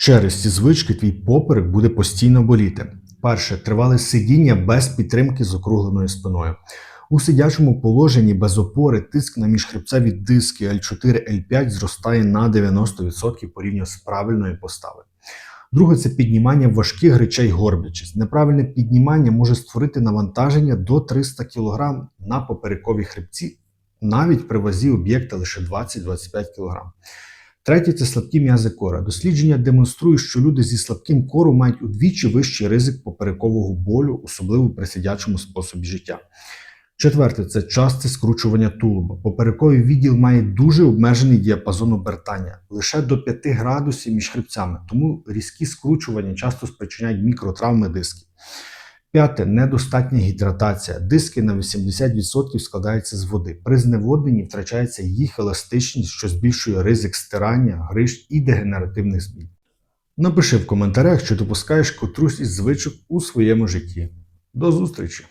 Через ці звички твій поперек буде постійно боліти. Перше тривале сидіння без підтримки з округленою спиною. У сидячому положенні без опори тиск на міжхребцеві диски L4 L5 зростає на 90% порівняно з правильною поставою. Друге це піднімання важких речей горблячись. Неправильне піднімання може створити навантаження до 300 кг на поперекові хребці, навіть при вазі об'єкта лише 20-25 кг. Третє це слабкі м'язи кора. Дослідження демонструють, що люди зі слабким кором мають удвічі вищий ризик поперекового болю, особливо при сидячому способі життя. Четверте це часте скручування тулуба. Поперековий відділ має дуже обмежений діапазон обертання лише до 5 градусів між хребцями, тому різкі скручування часто спричиняють мікротравми дисків. П'яте недостатня гідратація. Диски на 80% складаються з води. При зневодненні втрачається їх еластичність, що збільшує ризик стирання, гриж і дегенеративних змін. Напиши в коментарях, чи допускаєш котрусь із звичок у своєму житті. До зустрічі!